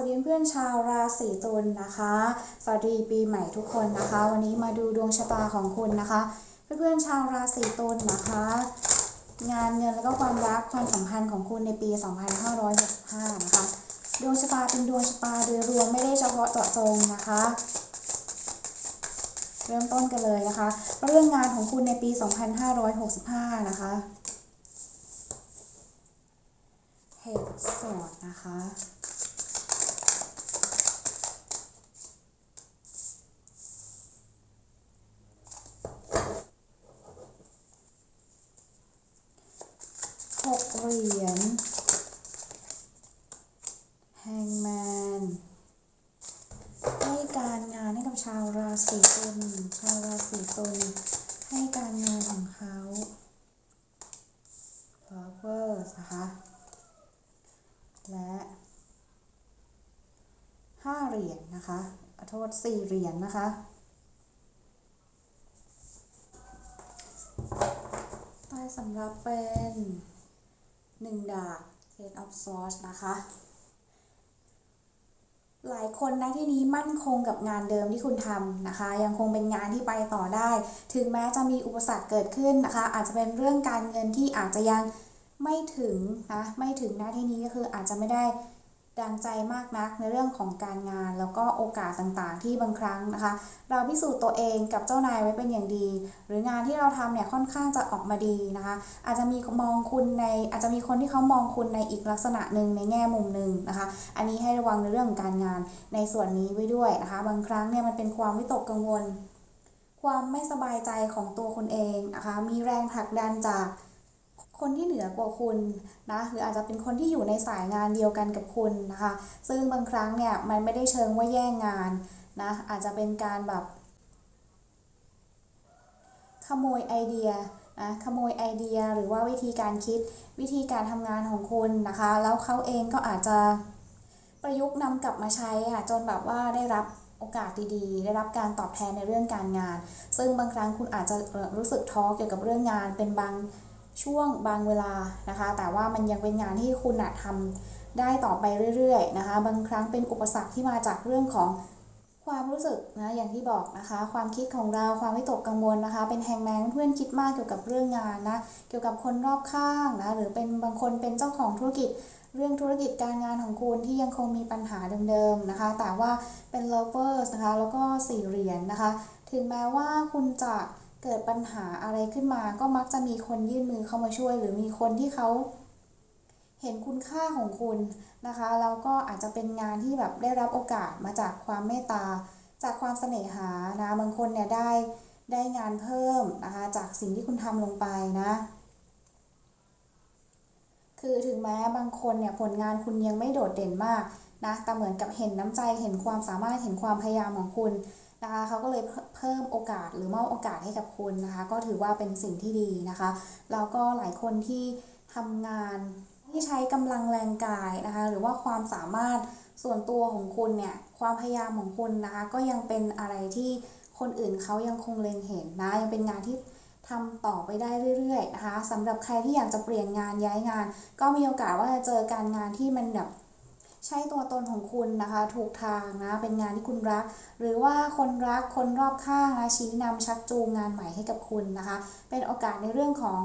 วัสดีเพื่อนชาวราศีตุลนะคะ สวัสดีปีใหม่ทุกคนนะคะ วันนี้มาดูดวงชะตาของคุณนะคะ เพื่อนๆชาวราศีตุลนะคะ งานเงินแล้วก็ความรักความสัมพันธ์ของคุณในปี 2565 นะคะ ดวงชะตาเป็นดวงชะตาโดยรวมไม่ได้เฉพาะเจาะจงนะคะเริ่มต้นกันเลยนะคะ เรื่องงานของคุณในปี 2565 นะคะเฮดสอดนะคะ หก เหรียญแฮงแมนให้การงานให้กับชาวราศีตุลชาวราศีตุลให้การงานของเขา flowers นะคะและห้าเหรียญนะคะขอโทษสี่เหรียญนะคะใต้สำหรับเป็น หนึ่งดาบ Eight of Swords นะคะ หลายคนนะที่นี้มั่นคงกับงานเดิมที่คุณทำนะคะ ยังคงเป็นงานที่ไปต่อได้ ถึงแม้จะมีอุปสรรคเกิดขึ้นนะคะ อาจจะเป็นเรื่องการเงินที่อาจจะยังไม่ถึงนะ ไม่ถึงนะที่นี้ก็คืออาจจะไม่ได้ ดังใจมากนักในเรื่องของการงาน แล้วก็โอกาสต่างๆ ที่บางครั้งนะคะ เราพิสูจน์ตัวเองกับเจ้านายไว้เป็นอย่างดี หรืองานที่เราทำเนี่ยค่อนข้างจะออกมาดีนะคะ อาจจะมีมองคุณในอาจจะมีคนที่เขามองคุณในอีกลักษณะหนึ่งในแง่มุมหนึ่งนะคะ อันนี้ให้ระวังในเรื่องการงานในส่วนนี้ไว้ด้วยนะคะ บางครั้งเนี่ยมันเป็นความวิตกกังวล ความไม่สบายใจของตัวคุณเองนะคะมีแรงผลักดันจาก คนที่เหนือกว่าคุณนะหรืออาจจะเป็นคนที่อยู่ในสายงานเดียวกันกับคุณนะคะ ซึ่งบางครั้งเนี่ยมันไม่ได้เชิงว่าแย่งงานนะอาจจะเป็นการแบบ ขโมยไอเดียนะขโมยไอเดียหรือว่าวิธีการคิดวิธีการทำงานของคุณนะคะ แล้วเขาเองก็อาจจะประยุกต์นำกลับมาใช้ค่ะจนแบบว่าได้รับโอกาสดีๆ ได้รับการตอบแทนในเรื่องการงาน ซึ่งบางครั้งคุณอาจจะรู้สึกท้อเกี่ยวกับเรื่องงานเป็นบาง ช่วงบางเวลานะคะ แต่ว่ามันยังเป็นงานที่คุณอะทำได้ต่อไปเรื่อยๆนะคะ บางครั้งเป็นอุปสรรคที่มาจากเรื่องของความรู้สึกนะอย่างที่บอกนะคะ ความคิดของเราความวิตกกังวลนะคะ เป็นแฮงแมนเพื่อนคิดมากเกี่ยวกับเรื่องงานนะเกี่ยวกับคนรอบข้างนะหรือเป็นบางคนเป็นเจ้าของธุรกิจเรื่องธุรกิจการงานของคุณที่ยังคงมีปัญหาเดิมๆนะคะ แต่ว่าเป็น lovers นะคะ แล้วก็สี่เหรียญนะคะ ถึงแม้ว่าคุณจะ เกิดปัญหาอะไรขึ้นมา ก็มักจะมีคนยื่นมือเข้ามาช่วย หรือมีคนที่เขาเห็นคุณค่าของคุณนะคะแล้วก็อาจจะเป็นงานที่แบบได้รับโอกาสมาจากความเมตตา จากความเสน่หานะบางคนเนี่ยได้ได้งานเพิ่มนะคะจากสิ่งที่คุณทำลงไปนะคือถึงแม้บางคนเนี่ยผลงานคุณยังไม่โดดเด่นมากนะแต่เหมือนกับเห็นน้ำใจเห็นความสามารถเห็นความพยายามของคุณ นะคะเขาก็เลยเพิ่มโอกาสหรือมอบโอกาสให้กับคุณนะคะ ก็ถือว่าเป็นสิ่งที่ดีนะคะแล้วก็หลายคนที่ทำงานที่ใช้กำลังแรงกายนะคะ หรือว่าความสามารถส่วนตัวของคุณเนี่ยความพยายามของคุณนะคะ ก็ยังเป็นอะไรที่คนอื่นเขายังคงเล็งเห็นนะยังเป็นงานที่ทำต่อไปได้เรื่อยๆนะคะสำหรับใครที่อยากจะเปลี่ยนงานย้ายงาน ก็มีโอกาสว่าจะเจอการงานที่มันแบบ ใช่ตัวตนของคุณนะคะ ถูกทางนะเป็นงานที่คุณรัก หรือว่าคนรักคนรอบข้างนะชี้นำชักจูงงานใหม่ให้กับคุณนะคะ เป็นโอกาสในเรื่องของ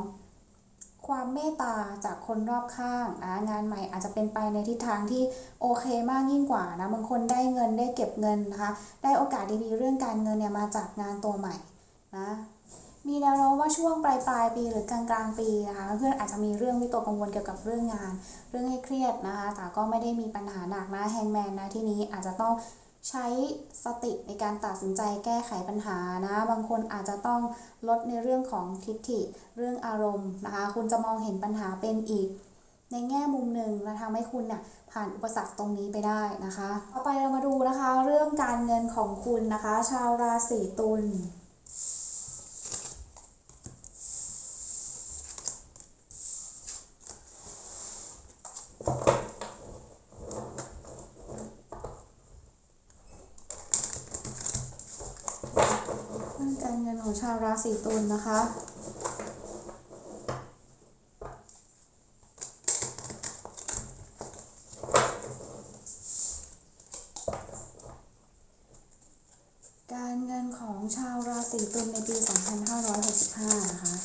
ความเมตตาจากคนรอบข้างนะงานใหม่อาจจะเป็นไปในทิศทางที่โอเคมากยิ่งกว่านะบางคนได้เงินได้เก็บเงินนะคะ ได้โอกาสดีๆเรื่องการเงินเนี่ยมาจากงานตัวใหม่นะ มีแนวโน้มว่าช่วงปลายปลายปีหรือกลางกลางปีนะคะเพื่อนอาจจะมีเรื่องวิตกกังวลเกี่ยวกับเรื่องงาน เรื่องให้เครียดนะคะแต่ก็ไม่ได้มีปัญหาหนักนะแฮงแมนนะที่นี้อาจจะต้องใช้สติในการตัดสินใจแก้ไขปัญหานะ บางคนอาจจะต้องลดในเรื่องของทิฏฐิ เรื่องอารมณ์นะคะ คุณจะมองเห็นปัญหาเป็นอีก ในแง่มุมหนึ่งและทำให้คุณเนี่ยผ่านอุปสรรคตรงนี้ไปได้นะคะ ต่อไปเรามาดูนะคะ เรื่องการเงินของคุณนะคะ ชาวราศีตุลเรื่องการ เงินของชาวราศีตุลนะคะ ห เงินของชาวราศีตุลในปี 2565 นะคะ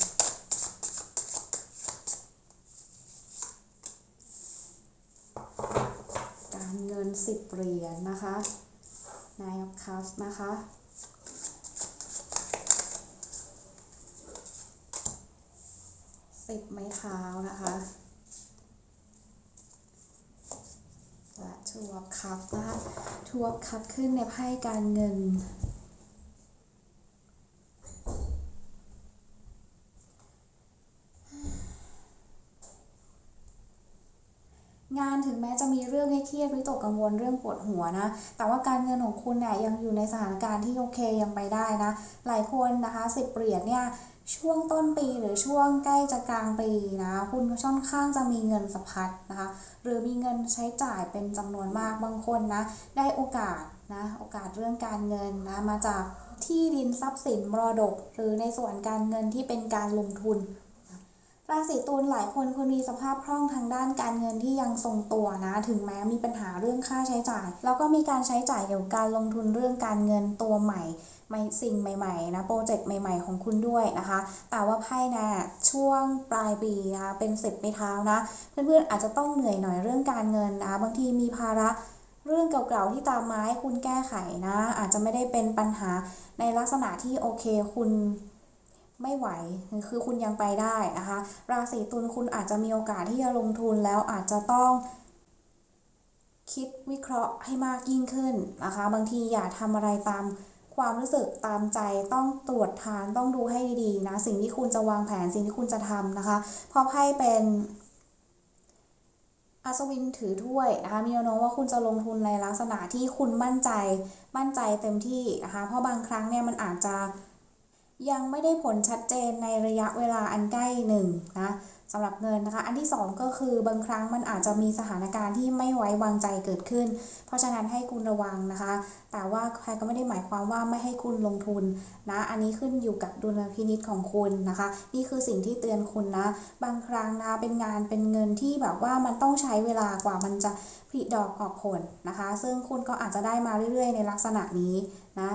การเงิน 10 เหรียญนะคะ Nine of Cups นะคะ สิบไม้เท้านะคะและทัวร์คัพนะคะทัวร์คัพขึ้นในไพ่การเงินงานถึงแม้จะมีเรื่องให้เครียดวิตกกังวลเรื่องปวดหัวนะ แต่ว่าการเงินของคุณเนี่ยยังอยู่ในสถานการณ์ที่โอเคยังไปได้นะ หลายคนนะคะสิบเหรียญเนี่ย ช่วงต้นปีหรือช่วงใกล้จะกลางปีนะคุณค่อนข้างจะมีเงินสะพัดนะคะ หรือมีเงินใช้จ่ายเป็นจำนวนมากบางคนนะได้โอกาสนะโอกาสเรื่องการเงินนะมาจากที่ดินทรัพย์สินมรดก หรือในส่วนการเงินที่เป็นการลงทุนราศีตุลหลายคนคุณมีสภาพคล่องทางด้านการเงินที่ยังทรงตัวนะ ถึงแม้มีปัญหาเรื่องค่าใช้จ่าย แล้วก็มีการใช้จ่ายเกี่ยวกับการลงทุนเรื่องการเงินตัวใหม่ สิ่งใหม่ๆนะโปรเจกต์ใหม่ ๆ ของคุณด้วยนะคะ แต่ว่าไพ่นะช่วงปลายปีนะคะเป็นสิบไปเท้านะ เพื่อนๆอาจจะต้องเหนื่อยหน่อยเรื่องการเงินนะบางทีมีภาระเรื่องเก่าๆที่ตามมาให้คุณแก้ไขนะ อาจจะไม่ได้เป็นปัญหาในลักษณะที่โอเคคุณไม่ไหวคือคุณยังไปได้นะคะ ราศีตุลคุณอาจจะมีโอกาสที่จะลงทุนแล้วอาจจะต้องคิดวิเคราะห์ให้มากยิ่งขึ้นนะคะ บางทีอย่าทำอะไรตาม ความรู้สึกตามใจต้องตรวจทานต้องดูให้ดีๆนะ สิ่งที่คุณจะวางแผนสิ่งที่คุณจะทำนะคะเพราะไพ่เป็นอัศวินถือถ้วยนะคะมีแนวโน้มว่าคุณจะลงทุนในลักษณะที่คุณมั่นใจ มั่นใจเต็มที่นะคะเพราะบางครั้งเนี่ยมันอาจจะยังไม่ได้ผลชัดเจนในระยะเวลาอันใกล้หนึ่งนะ สำหรับเงินนะคะ อันที่สองก็คือบางครั้งมันอาจจะมีสถานการณ์ที่ไม่ไว้วางใจเกิดขึ้น เพราะฉะนั้นให้คุณระวังนะคะ แต่ว่าใครก็ไม่ได้หมายความว่าไม่ให้คุณลงทุนนะ อันนี้ขึ้นอยู่กับดุลพินิจของคุณนะคะ นี่คือสิ่งที่เตือนคุณนะ บางครั้งนะเป็นงานเป็นเงินที่แบบว่ามันต้องใช้เวลากว่ามันจะผลิดอกออกผลนะคะ ซึ่งคุณก็อาจจะได้มาเรื่อย ๆ ในลักษณะนี้นะ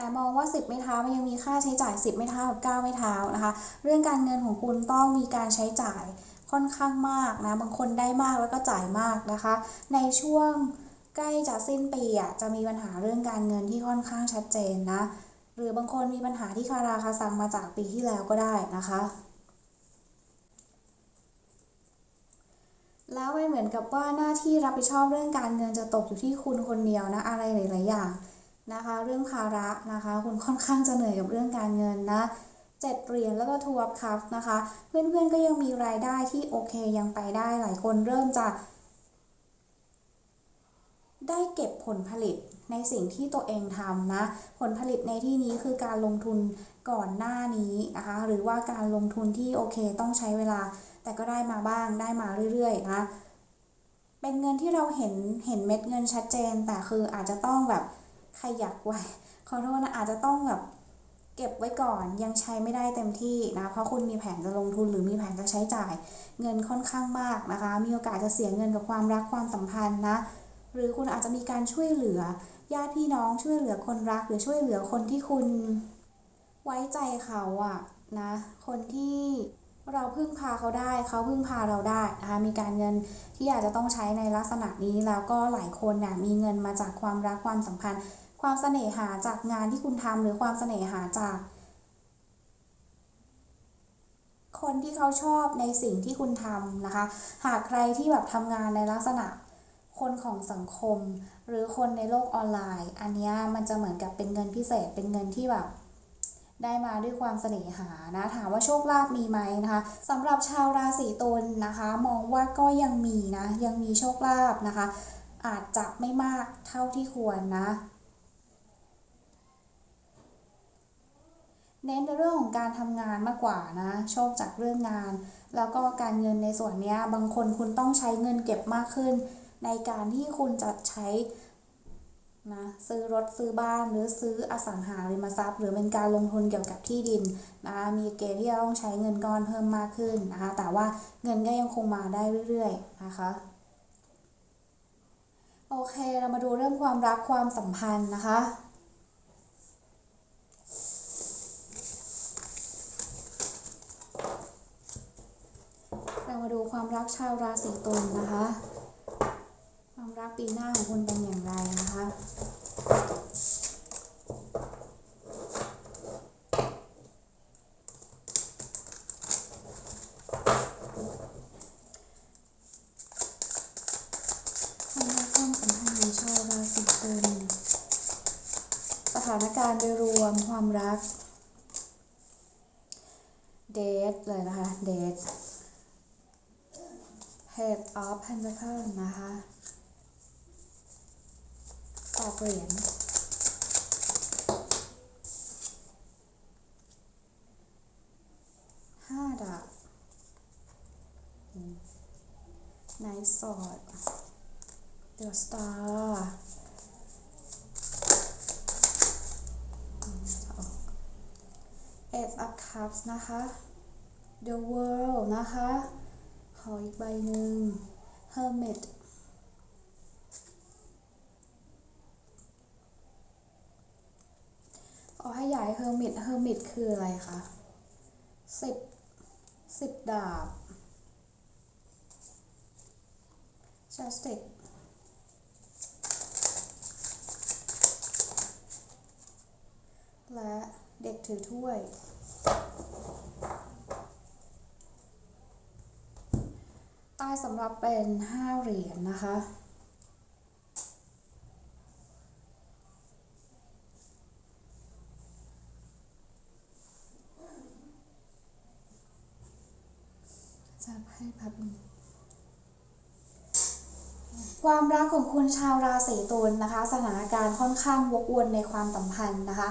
แต่มองว่า 10 ไม้เท้ามันยังมีค่าใช้จ่าย 10 ไม้เท้ากับ 9 ไม้เท้านะคะ เรื่องการเงินของคุณต้องมีการใช้จ่ายค่อนข้างมากนะ บางคนได้มากแล้วก็จ่ายมากนะคะ ในช่วงใกล้จะสิ้นปีอะจะมีปัญหาเรื่องการเงินที่ค่อนข้างชัดเจนนะ หรือบางคนมีปัญหาที่คาราคาซังมาจากปีที่แล้วก็ได้นะคะ แล้วไม่เหมือนกับว่าหน้าที่รับผิดชอบเรื่องการเงินจะตกอยู่ที่คุณคนเดียวนะ อะไรหลาย ๆ อย่าง นะคะ เรื่องภาระนะคะ คุณค่อนข้างจะเหนื่อยกับเรื่องการเงินนะเจ็ดเหรียญแล้วก็ทัวร์คัพนะคะ เพื่อนๆก็ยังมีรายได้ที่โอเคยังไปได้หลายคนเริ่มจะ ได้เก็บผลผลิตในสิ่งที่ตัวเองทำนะ ผลผลิตในที่นี้คือการลงทุนก่อนหน้านี้นะคะหรือว่าการลงทุนที่โอเคต้องใช้เวลา แต่ก็ได้มาบ้างได้มาเรื่อยๆนะเป็นเงินที่เราเห็นเห็นเม็ดเงินชัดเจน แต่คืออาจจะต้องแบบ ขยักไว้ขอโทษนะอาจจะต้องแบบเก็บไว้ก่อนยังใช้ไม่ได้เต็มที่นะ เพราะคุณมีแผนจะลงทุนหรือมีแผนจะใช้จ่าย เงินค่อนข้างมากนะคะ มีโอกาสจะเสียเงินกับความรักความสัมพันธ์นะ หรือคุณอาจจะมีการช่วยเหลือญาติพี่น้องช่วยเหลือคนรักหรือช่วยเหลือคนที่คุณไว้ใจเขาอะนะ คนที่เราพึ่งพาเขาได้เขาพึ่งพาเราได้นะคะมีการเงินที่อาจจะต้องใช้ในลักษณะนี้แล้วก็หลายคนเนี่ยมีเงินมาจากความรักความสัมพันธ์ ความเสน่หาจากงานที่คุณทำหรือความเสน่หาจาก คนที่เขาชอบในสิ่งที่คุณทำนะคะ หากใครที่แบบทำงานในลักษณะคนของสังคม หรือคนในโลกออนไลน์ อันนี้มันจะเหมือนกับเป็นเงินพิเศษเป็นเงินที่แบบได้มาด้วยความเสน่หานะถามว่าโชคลาภมีไหมนะคะสำหรับชาวราศีตุลนะคะ มองว่าก็ยังมีนะยังมีโชคลาภนะคะ อาจจะไม่มากเท่าที่ควรนะ เน้นในเรื่องของการทำงานมากกว่านะโชคจากเรื่องงาน แล้วก็การเงินในส่วนนี้บางคนคุณต้องใช้เงินเก็บมากขึ้น ในการที่คุณจะใช้นะซื้อรถซื้อบ้านหรือซื้ออสังหาริมทรัพย์ หรือเป็นการลงทุนเกี่ยวกับที่ดินนะคะมีเกณฑ์ที่จะต้องใช้เงินก้อนเพิ่มมากขึ้นนะคะแต่ว่าเงินก็ยังคงมาได้เรื่อยๆนะคะโอเคเรามาดูเรื่องความรักความสัมพันธ์นะคะ เรา มาดูความรักชาวราศีตุลนะคะ ความรักปีหน้าของคุณเป็นอย่างไรนะคะความรักของชาวราศีตุลสถานการณ์โดยรวมความรัก เดทเลยนะคะ เดท Head of Pentacle นะคะแปดเหรียญห้าดาบไนท์สอด The Star อืมจะออก Eight of Cups นะคะ The World นะคะ ขออีกใบหนึ่ง Hermit ขอให้ย้าย Hermit Hermit คืออะไรคะสิบสิบดาบ Chastic และเด็กถือถ้วย ใต้ สำหรับเป็นห้าเหรียญนะคะ จะให้พับนึงความรักของคุณชาวราศีตุลนะคะ สถานการณ์ค่อนข้างวกวนในความสัมพันธ์นะคะ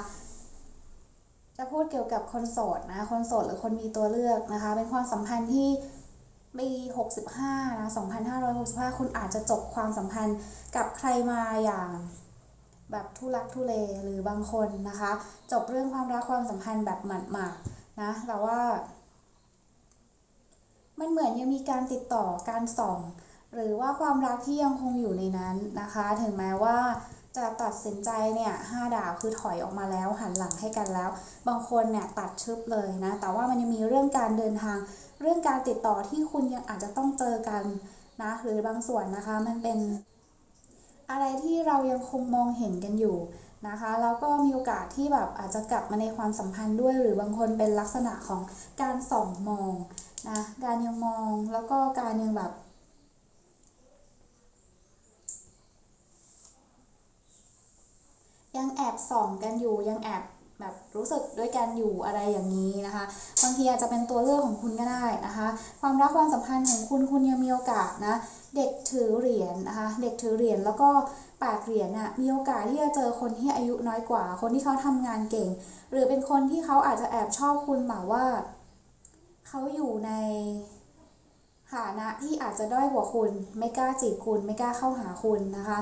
จะพูดเกี่ยวกับคนโสดนะคนโสดหรือคนมีตัวเลือกนะคะ เป็นความสัมพันธ์ที่ ปี 65 นะ 2565 คุณอาจจะจบความสัมพันธ์กับใครมาอย่างแบบทุลักทุเลหรือบางคนนะคะ จบเรื่องความรักความสัมพันธ์แบบหมาดๆนะแต่ว่า มันเหมือนยังมีการติดต่อการส่อง หรือว่าความรักที่ยังคงอยู่ในนั้นนะคะ ถึงแม้ว่า จะตัดสินใจเนี่ยห้าดาวคือถอยออกมาแล้วหันหลังให้กันแล้ว บางคนเนี่ยตัดชึบเลยนะ แต่ว่ามันยังมีเรื่องการเดินทาง เรื่องการติดต่อที่คุณยังอาจจะต้องเจอกันนะหรือบางส่วนนะคะมันเป็น อะไรที่เรายังคงมองเห็นกันอยู่นะคะแล้วก็มีโอกาสที่แบบอาจจะกลับมาในความสัมพันธ์ด้วย หรือบางคนเป็นลักษณะของการส่องมองนะการยังมองแล้วก็การยังแบบ ยังแอบส่องกันอยู่ยังแอบแบบรู้สึกด้วยกันอยู่อะไรอย่างนี้นะคะบางทีอาจจะเป็นตัวเลือกของคุณก็ได้นะคะ ความรักความสัมพันธ์ของคุณคุณยังมีโอกาสนะ เด็กถือเหรียญนะคะ เด็กถือเหรียญแล้วก็แปดเหรียญน่ะมีโอกาสที่จะเจอคนที่อายุน้อยกว่า คนที่เขาทำงานเก่ง หรือเป็นคนที่เขาอาจจะแอบชอบคุณแบบว่า เขาอยู่ในฐานะที่อาจจะด้อยกว่าคุณ ไม่กล้าจีบคุณ ไม่กล้าเข้าหาคุณนะคะ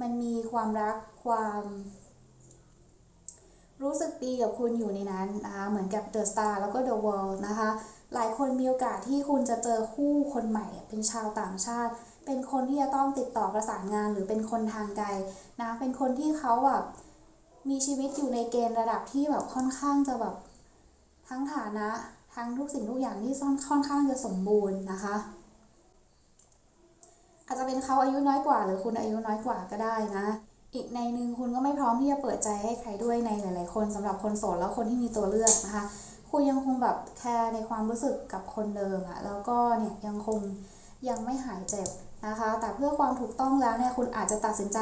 มันมีความรักความ รู้สึกดีกับคุณอยู่ในนั้นนะคะเหมือนกับ The Star แล้วก็ The World นะคะ หลายคนมีโอกาสที่คุณจะเจอคู่คนใหม่ เป็นชาวต่างชาติ เป็นคนที่จะต้องติดต่อประสานงานหรือเป็นคนทางไกลนะเป็นคนที่เขาแบบมีชีวิตอยู่ในเกณฑ์ระดับที่แบบค่อนข้างจะแบบทั้งฐานะทั้งทุกสิ่งทุกอย่างที่ค่อนข้างจะสมบูรณ์นะคะอาจจะเป็นเขาอายุน้อยกว่าหรือคุณอายุน้อยกว่าก็ได้นะ อีกในหนึ่งคุณก็ไม่พร้อมที่จะเปิดใจให้ใครด้วยในหลาย ๆ คนสำหรับคนโสดแล้วคนที่มีตัวเลือกนะคะ คุณยังคงแบบแคร์ในความรู้สึกกับคนเดิมอะแล้วก็เนี่ยยังคงยังไม่หายเจ็บนะคะ แต่เพื่อความถูกต้องแล้วเนี่ยคุณอาจจะตัดสินใจ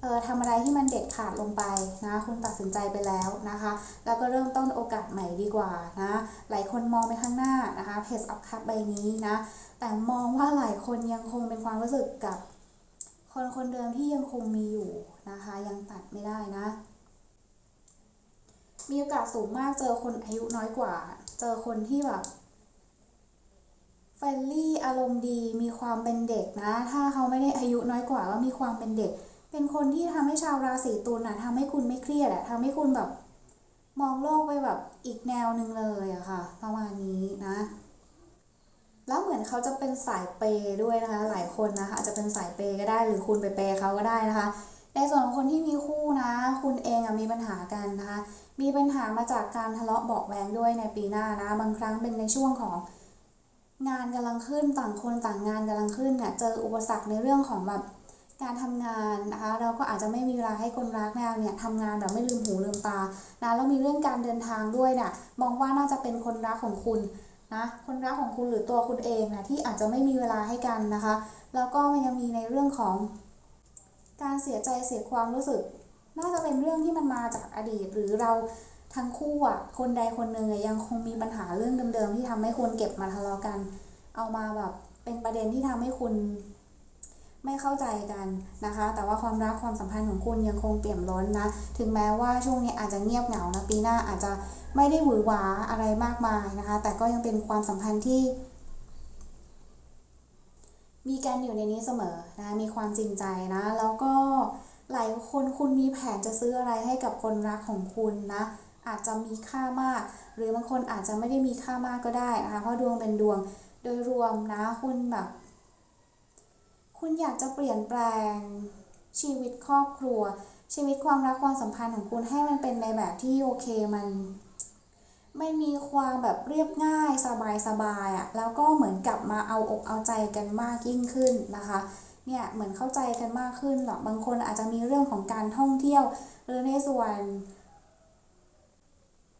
เออทำอะไรที่มันเด็ดขาดลงไปนะ คุณตัดสินใจไปแล้วนะคะ แล้วก็เริ่มต้นโอกาสใหม่ดีกว่านะ หลายคนมองไปข้างหน้านะคะเพจอัพคัพใบนี้นะ แต่มองว่าหลายคนยังคงเป็นความรู้สึกกับ คนคนเดิมที่ยังคงมีอยู่นะคะ ยังตัดไม่ได้นะ มีโอกาสสูงมากเจอคนอายุน้อยกว่า เจอคนที่แบบเฟรนลี่อารมณ์ดีมีความเป็นเด็กนะ ถ้าเขาไม่ได้อายุน้อยกว่าก็มีความเป็นเด็ก เป็นคนที่ทำให้ชาวราศีตุลนะทำให้คุณไม่เครียดอะทำให้คุณแบบมองโลกไปแบบอีกแนวหนึ่งเลยอะค่ะ ประมาณนี้นะ แล้วเหมือนเขาจะเป็นสายเปย์ด้วยนะคะ หลายคนนะคะอาจจะเป็นสายเปย์ก็ได้ หรือคุณไปเปย์เขาก็ได้นะคะ ในส่วนของคนที่มีคู่นะ คุณเองอมีปัญหากันนะคะ มีปัญหามาจากการทะเลาะเบาแวงด้วยในปีหน้านะ บางครั้งเป็นในช่วงของงานกำลังขึ้นต่างคนต่างงานกำลังขึ้นเนี่ยเจออุปสรรคในเรื่องของแบบการทำงานนะคะ เราก็อาจจะไม่มีเวลาให้คนรักแนวเนี่ยทำงานแบบไม่ลืมหูลืมตานะแล้วมีเรื่องการเดินทางด้วยเนี่ยมองว่าน่าจะเป็นคนรักของคุณ นะคนรักของคุณหรือตัวคุณเองนะที่อาจจะไม่มีเวลาให้กันนะคะ แล้วก็มันยังมีในเรื่องของการเสียใจเสียความรู้สึก น่าจะเป็นเรื่องที่มันมาจากอดีต หรือเราทั้งคู่อะคนใดคนหนึ่งยังคงมีปัญหาเรื่องเดิมๆที่ทำให้คุณเก็บมาทะเลาะกัน เอามาแบบเป็นประเด็นที่ทำให้คุณ ไม่เข้าใจกันนะคะ แต่ว่าความรักความสัมพันธ์ของคุณยังคงเปี่ยมล้นนะ ถึงแม้ว่าช่วงนี้อาจจะเงียบเหงานะปีหน้าอาจจะไม่ได้หวือหวาอะไรมากมายนะคะ แต่ก็ยังเป็นความสัมพันธ์ที่ มีกันอยู่ในนี้เสมอนะมีความจริงใจนะ แล้วก็หลายคนคุณมีแผนจะซื้ออะไรให้กับคนรักของคุณนะ อาจจะมีค่ามาก หรือบางคนอาจจะไม่ได้มีค่ามากก็ได้นะคะเพราะดวงเป็นดวงโดยรวมนะคุณแบบ คุณอยากจะเปลี่ยนแปลง ชีวิตครอบครัว ชีวิตความรักความสัมพันธ์ของคุณให้มันเป็นในแบบที่โอเคมันไม่มีความแบบเรียบง่ายสบายสบายอะ่ะแล้วก็เหมือนกลับมาเอาอกเอาใจกันมากยิ่งขึ้นนะคะเนี่ยเหมือนเข้าใจกันมากขึ้นหรอกบางคนอาจจะมีเรื่องของการท่องเที่ยว หรือในส่วน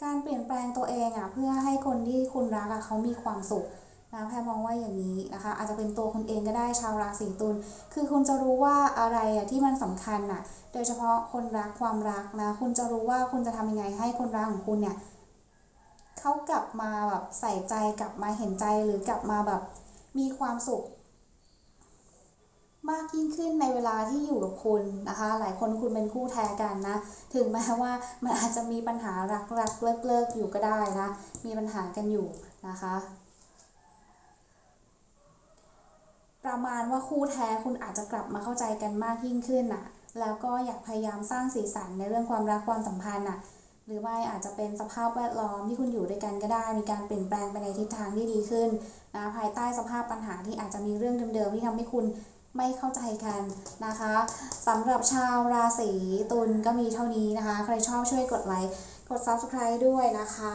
การเปลี่ยนแปลงตัวเองอะ่ะเพื่อให้คนที่คุณรักอะ่ะเขามีความสุข นะแพรมองว่าอย่างนี้นะคะ อาจจะเป็นตัวคุณเองก็ได้ชาวราศีตุลคือคุณจะรู้ว่าอะไรอะที่มันสำคัญอะโดยเฉพาะคนรักความรักนะคุณจะรู้ว่าคุณจะทำยังไงให้คนรักของคุณเนี่ยเขากลับมาแบบใส่ใจกลับมาเห็นใจหรือกลับมาแบบมีความสุข มากยิ่งขึ้นในเวลาที่อยู่กับคุณนะคะ หลายคนคุณเป็นคู่แท้กันนะ ถึงแม้ว่ามันอาจจะมีปัญหารักรักเลิกเลิกอยู่ก็ได้นะ มีปัญหากันอยู่นะคะ ประมาณว่าคู่แท้คุณอาจจะกลับมาเข้าใจกันมากยิ่งขึ้นน่ะแล้วก็อยากพยายามสร้างสีสันในเรื่องความรักความสัมพันธ์น่ะหรือไม่อาจจะเป็นสภาพแวดล้อมที่คุณอยู่ด้วยกันก็ได้ มีการเปลี่ยนแปลงไปในทิศทางที่ดีขึ้นนะภายใต้สภาพปัญหาที่อาจจะมีเรื่องเดิมๆที่ทำให้คุณไม่เข้าใจกันนะคะสำหรับชาวราศีตุลก็มีเท่านี้นะคะ ใครชอบช่วยกดไลค์กด subscribe ด้วยนะคะ